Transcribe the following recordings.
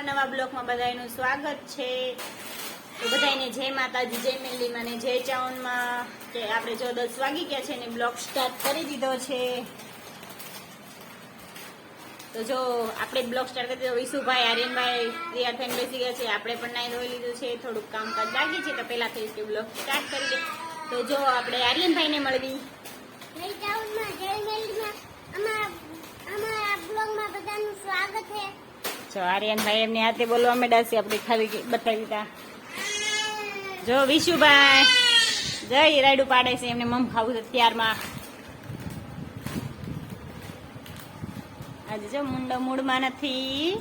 મારા નવા બ્લોગમાં બધાનું સ્વાગત છે. તો બધાને જય માતાજી, જય મેલીમાં ને જય ચાઉનમાં. કે આપણે જો દસ વાગી ગયા છે ને બ્લોગ સ્ટાર્ટ કરી દીધો છે. તો જો આપણે બ્લોગ સ્ટાર્ટ કરી દીધો, વિશુભાઈ, આર્યનભાઈ તૈયાર થઈને બેસી ગયા છે. આપણે પણ નાઈ ધોઈ લીધું છે. થોડુંક કામકાજ બાકી છે તો પહેલા થઈ કે બ્લોગ સ્ટાર્ટ કરી દે. તો જો આપણે આર્યનભાઈને મળવી. અમારા બ્લોગમાં બધાનું સ્વાગત છે. જો આર્યનભાઈ એમની હાથે બોલવા માંડ્યા છે, આપણે ખાલી બતાવી તા જો વિશુભાઈ, જય રાયડું પાડે છે, એમને મમ ખાવું છે ત્યારમાં. આજે જો મુંડો મૂડમાં નથી.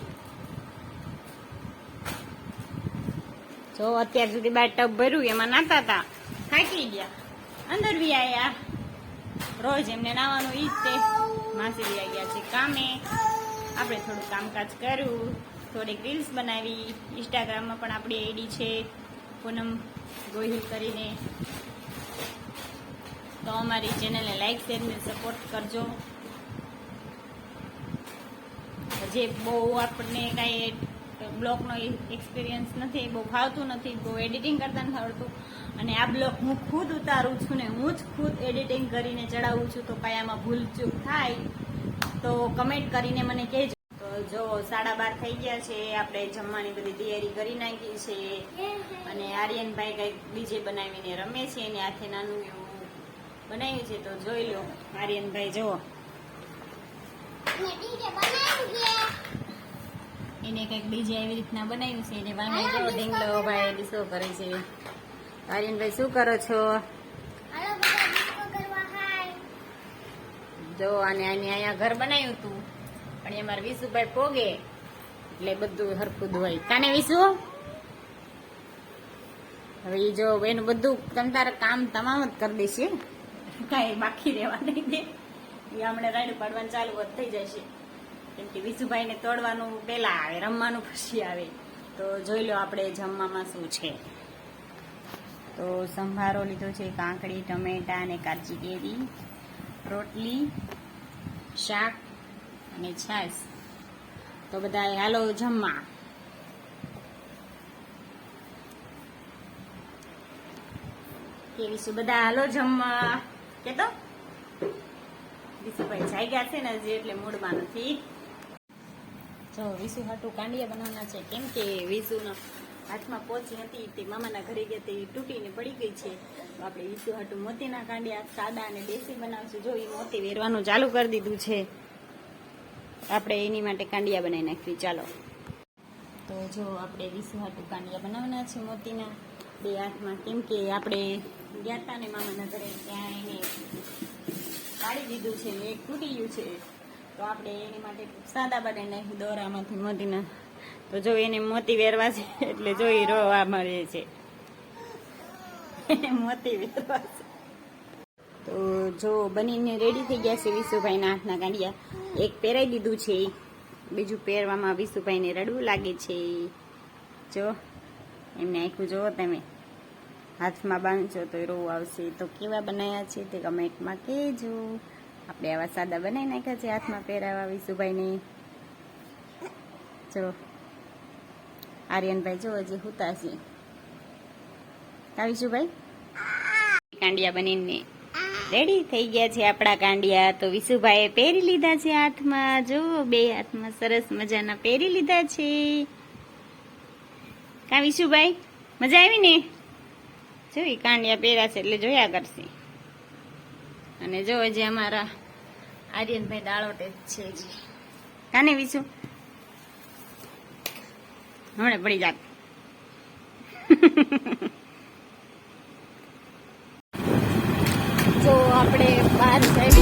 જો અત્યાર સુધી બાર ટબ ભર્યું, એમાં નાતા હતા થાકી ગયા. અંદર બી આયા. રોજ એમને નાવાનું ઈ જ તે માસી ગયા છે કામે. આપણે થોડું કામકાજ કર્યું, થોડીક રીલ્સ બનાવી. ઇન્સ્ટાગ્રામમાં પણ આપણી આઈડી છે. પૂનમ ગોહિલ કરીને. તો અમારી ચેનલને લાઈક શેર ને સપોર્ટ કરજો. જે બહુ આપણને કાંઈ બ્લોગનો એક્સપિરિયન્સ નથી, બહુ ફાવતું નથી, બહુ એડિટિંગ કરતા નથી આવડતું. અને આ બ્લોગ હું ખુદ ઉતારું છું ને હું જ ખુદ એડિટિંગ કરીને ચડાવું છું તો કાંઈ આમાં ભૂલ ચૂક થાય. તો કમેન્ટ કરીને મને કહેજો. તો જો સાડા બાર થઈ ગયા છે, આપણે જમવાની બધી તૈયારી કરી નાખી છે. અને આર્યનભાઈ કંઈક ડીજે બનાવીને રમે છે, એને હાથે નાનું એવું બનાવ્યું છે, તો જોઈ લો. આર્યનભાઈ, જુઓ. અને એને કંઈક ડીજે એવી રીતના બનાવ્યું છે, એને વાંગે જો ઢીંગલો ભાઈ ડીસો કરે છે. આર્યનભાઈ, શું કરો છો હાલો બધા ડિસ્કો કરવા હાય જો અને આને અહીંયા ઘર બનાવ્યું હતું. પણ એ મારા વિશુભાઈ પોગે એટલે બધું હરખું ધોવાય કાને વિશુ? હવે જો એનું બધું તમ તારે કામ તમામ જ કરી દેશે. કાંઈ બાકી રહેવા નહીં દે. એ હમણાં રાયડું પાડવાનું ચાલુ જ થઈ જશે. કેમ કે વિશુભાઈને તોડવાનું પેલા આવે, રમવાનું પછી આવે. તો જોઈ લો આપણે જમવામાં શું છે. તો સંભારો લીધો છે, કાંકડી, ટમેટા અને કાચી કેરી. રોટલી, શાક અને છાશ. તો બધા હાલો જમવા. કેવીશું બધા હાલો જમવા. કે તો જાય જાગ્યા છે ને હજી એટલે મૂડમાં નથી. જો વિશુ હાટું કાંડિયા બનાવવાના છે. કેમ કે વિશુના હાથમાં પહોંચી હતી, તે મામાના ઘરે ગયા તે તૂટીને પડી ગઈ છે. આપણે વિશુ હાટું મોતીના કાંડિયા સાદા અને દેશી બનાવશું. જો એ મોતી વેરવાનું ચાલુ કરી દીધું છે, આપણે એની માટે કાંડિયા બનાવી નાખવી. ચાલો. તો જો આપણે હાટું કાંડિયા બનાવવાના છે મોતીના. બે હાથમાં કેમ કે આપણે ગયા હતા ને મામાના ઘરે ત્યાં એને કાઢી દીધું છે એક તૂટી ગયું છે. તો આપણે એની માટે સાદા બનાવી નાખ્યું દોરામાંથી મોતીના. તો જો એને મોતી વેરવા છે, એટલે જો એ રોવા મળે છે. એને મોતી વેરવા છે. તો જો બનીને રેડી થઈ ગયા છે વિશુભાઈના હાથના ગાંડિયા. એક પહેરાઈ દીધું છે બીજું પહેરવામાં વિશુભાઈને રડવું લાગે છે જો, એમને આખું જુઓ તમે. હાથમાં બાંધશો તો રોવું આવશે. તો કેવા બનાવ્યા છે તે કમેન્ટમાં કહેજો. આપણે આવા સાદા બનાવી નાખ્યા છે હાથમાં પહેરાવા વિશુભાઈને. જો આર્યનભાઈ જો હજી હુતા છે. કા વિશુભાઈ કાંડિયા બનીને રેડી થઈ ગયા છે આપણા કાંડિયા. તો વિશુભાઈએ પહેરી લીધા છે હાથમાં. જો બે હાથમાં સરસ મજાના પહેરી લીધા છે. કા વિશુભાઈ મજા આવી ને? જો એ કાંડિયા પહેર્યા છે એટલે જોયા કરશે. અને જો હજી અમારા આર્યનભાઈ દાળોટે છે કાને વિશુ? હમણાં પડી જાત. જો આપણે બહાર સાઈડ